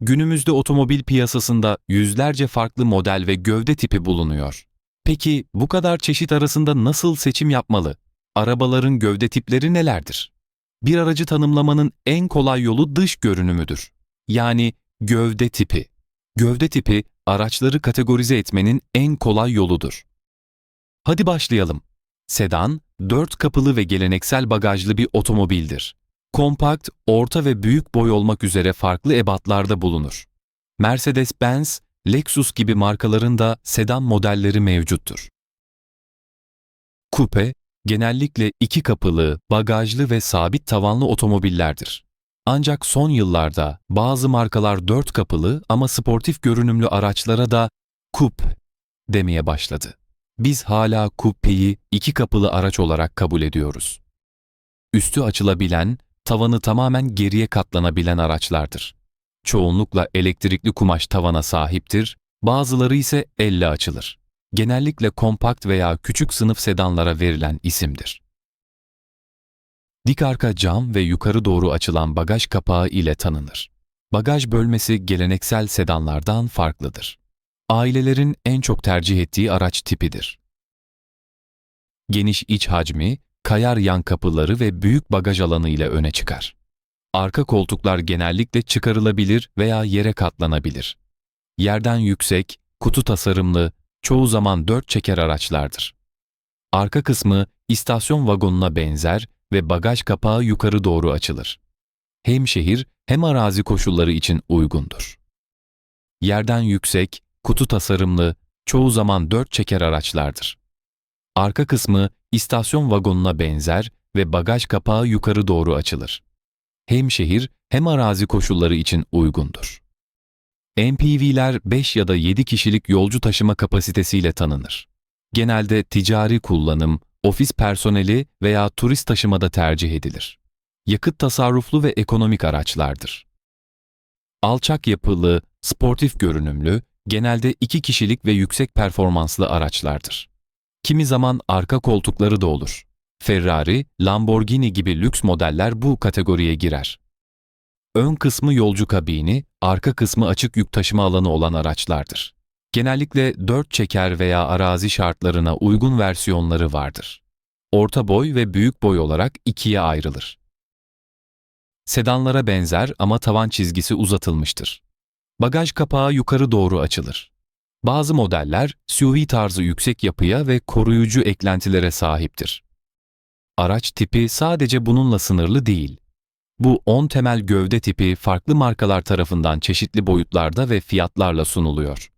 Günümüzde otomobil piyasasında yüzlerce farklı model ve gövde tipi bulunuyor. Peki bu kadar çeşit arasında nasıl seçim yapmalı? Arabaların gövde tipleri nelerdir? Bir aracı tanımlamanın en kolay yolu dış görünümüdür. Yani gövde tipi. Gövde tipi araçları kategorize etmenin en kolay yoludur. Hadi başlayalım. Sedan, dört kapılı ve geleneksel bagajlı bir otomobildir. Kompakt, orta ve büyük boy olmak üzere farklı ebatlarda bulunur. Mercedes-Benz, Lexus gibi markaların da sedan modelleri mevcuttur. Kupe, genellikle iki kapılı, bagajlı ve sabit tavanlı otomobillerdir. Ancak son yıllarda bazı markalar dört kapılı ama sportif görünümlü araçlara da kup demeye başladı. Biz hala kupeyi iki kapılı araç olarak kabul ediyoruz. Üstü açılabilen, tavanı tamamen geriye katlanabilen araçlardır. Çoğunlukla elektrikli kumaş tavana sahiptir, bazıları ise elle açılır. Genellikle kompakt veya küçük sınıf sedanlara verilen isimdir. Dik arka cam ve yukarı doğru açılan bagaj kapağı ile tanınır. Bagaj bölmesi geleneksel sedanlardan farklıdır. Ailelerin en çok tercih ettiği araç tipidir. Geniş iç hacmi, kayar yan kapıları ve büyük bagaj alanı ile öne çıkar. Arka koltuklar genellikle çıkarılabilir veya yere katlanabilir. Yerden yüksek, kutu tasarımlı, çoğu zaman dört çeker araçlardır. Arka kısmı istasyon vagonuna benzer ve bagaj kapağı yukarı doğru açılır. Hem şehir hem arazi koşulları için uygundur. Yerden yüksek, kutu tasarımlı, çoğu zaman dört çeker araçlardır. Arka kısmı istasyon vagonuna benzer ve bagaj kapağı yukarı doğru açılır. Hem şehir hem arazi koşulları için uygundur. MPV'ler 5 ya da 7 kişilik yolcu taşıma kapasitesiyle tanınır. Genelde ticari kullanım, ofis personeli veya turist taşımada tercih edilir. Yakıt tasarruflu ve ekonomik araçlardır. Alçak yapılı, sportif görünümlü, genelde 2 kişilik ve yüksek performanslı araçlardır. Kimi zaman arka koltukları da olur. Ferrari, Lamborghini gibi lüks modeller bu kategoriye girer. Ön kısmı yolcu kabini, arka kısmı açık yük taşıma alanı olan araçlardır. Genellikle dört çeker veya arazi şartlarına uygun versiyonları vardır. Orta boy ve büyük boy olarak ikiye ayrılır. Sedanlara benzer ama tavan çizgisi uzatılmıştır. Bagaj kapağı yukarı doğru açılır. Bazı modeller SUV tarzı yüksek yapıya ve koruyucu eklentilere sahiptir. Araç tipi sadece bununla sınırlı değil. Bu 10 temel gövde tipi farklı markalar tarafından çeşitli boyutlarda ve fiyatlarla sunuluyor.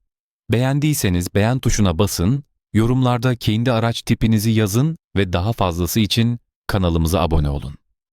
Beğendiyseniz beğen tuşuna basın, yorumlarda kendi araç tipinizi yazın ve daha fazlası için kanalımıza abone olun.